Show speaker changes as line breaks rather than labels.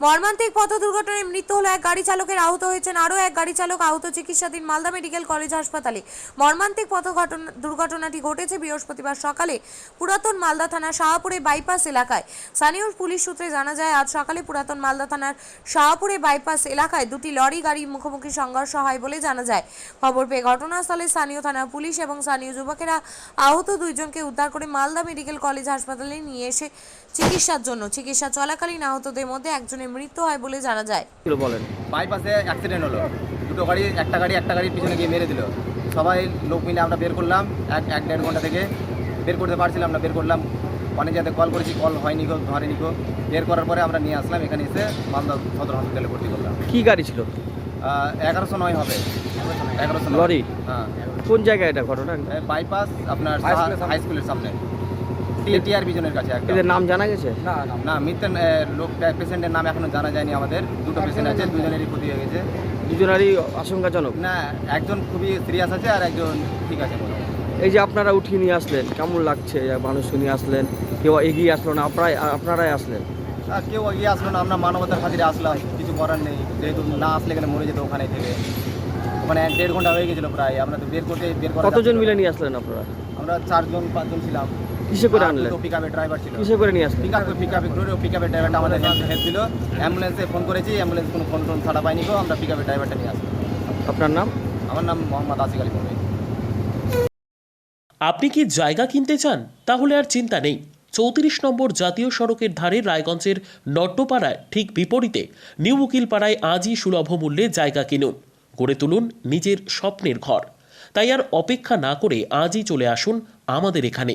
মর্মান্তিক পথ দুর্ঘটনায় মৃত্যু হলো এক গাড়ি চালকের, আহত হয়েছেন আরও এক গাড়ি চালক, আহত চিকিৎসাধীন মালদা মেডিকেল কলেজ হাসপাতালে। মর্মান্তিক পথ ঘটনা দুর্ঘটনাটি ঘটেছে বৃহস্পতিবার সকালে পুরাতন মালদা থানার শাহপুরে বাইপাস এলাকায়। স্থানীয় পুলিশ সূত্রে জানা যায়, আজ সকালে পুরাতন মালদা থানার শাহপুরে বাইপাস এলাকায় দুটি লরি গাড়ি মুখোমুখি সংঘর্ষ হয় বলে জানা যায়। খবর পেয়ে ঘটনাস্থলে স্থানীয় থানা পুলিশ এবং স্থানীয় যুবকেরা আহত দুইজনকে উদ্ধার করে মালদা মেডিকেল কলেজ হাসপাতালে নিয়ে এসে চিকিৎসার জন্য চিকিৎসা চলাকালীন আহতদের মধ্যে একজনের মৃত্যু হয় বলে জানা যায়।
বলেন।
বাইপাসে অ্যাক্সিডেন্ট হলো। দুটো গাড়ি একটা গাড়ি একটা গাড়ির পিছনে গিয়ে মেরে দিল। সবাই লোক মিলে আমরা বের করলাম। এক এক দেড় ঘণ্টা থেকে বের করতে পারছিলাম না বের করলাম। অনেক জায়গায় কল করেছি কল হয়নি গো ধরেনি গো। বের করার পরে আমরা নিয়ে আসলাম এখানে এসে মালদা সদর হসপিটালে ভর্তি করলাম।
কী গাড়ি ছিল?
এগারোশো নয় হবে। এগারোশো
লরি?
হ্যাঁ।
কোন জায়গায় এটা ঘটনা?
বাইপাস আপনার হাই স্কুলের সামনে। টিআর বিজনের কাছে একটা
এদের নাম জানা গেছে?
না না মৃত্যু লোক পেশেন্টের নাম এখনও জানা যায়নি আমাদের। দুটো পেশেন্ট আছে দুজনেরই ক্ষতি হয়ে গেছে।
দুজনারই আশঙ্কাজনক?
না একজন খুবই সিরিয়াস আছে আর একজন ঠিক আছে মোটামুটি।
এই যে আপনারা উঠিয়ে নিয়ে আসলেন কেমন লাগছে? মানুষ নিয়ে আসলেন কেউ এগিয়ে আসলো না আপনারাই আপনারাই আসলেন?
আর কেউ এগিয়ে আসলো না আমরা মানবতার খাতিরে আসলাম কিছু করার নেই। যেহেতু না আসলে এখানে মরে যেত ওখানে থেকে। ওখানে এক দেড় ঘণ্টা হয়ে গেছিল প্রায় আমরা তো বের করতে বের করা
কতজন
যাচ্ছিল
মিলে নিয়ে আসলেন আপনারা?
আমরা চারজন পাঁচজন ছিলাম।
কিসে করে আনলেন?
পিকআপের ড্রাইভার ছিল।
কিসে করে নিয়ে আসলেন?
পিকআপ পিকআপে করে পিকআপের ড্রাইভারটা আমাদের হেল্প দিল অ্যাম্বুলেন্সে ফোন করেছি অ্যাম্বুলেন্স কোনো ফোন টোন ছাড়া পাইনি গো আমরা পিকআপের ড্রাইভারটা নিয়ে আসলাম।
আপনার নাম?
আমার নাম মোহাম্মদ আসিক আলী
আপনি কি জায়গা কিনতে চান? তাহলে আর চিন্তা নেই। চৌত্রিশ নম্বর জাতীয় সড়কের ধারে রায়গঞ্জের নট্টপাড়ায় ঠিক বিপরীতে নিউ উকিলপাড়ায় আজই সুলভ মূল্যে জায়গা কিনুন। গড়ে তুলুন নিজের স্বপ্নের ঘর। তাই আর অপেক্ষা না করে আজই চলে আসুন আমাদের এখানে।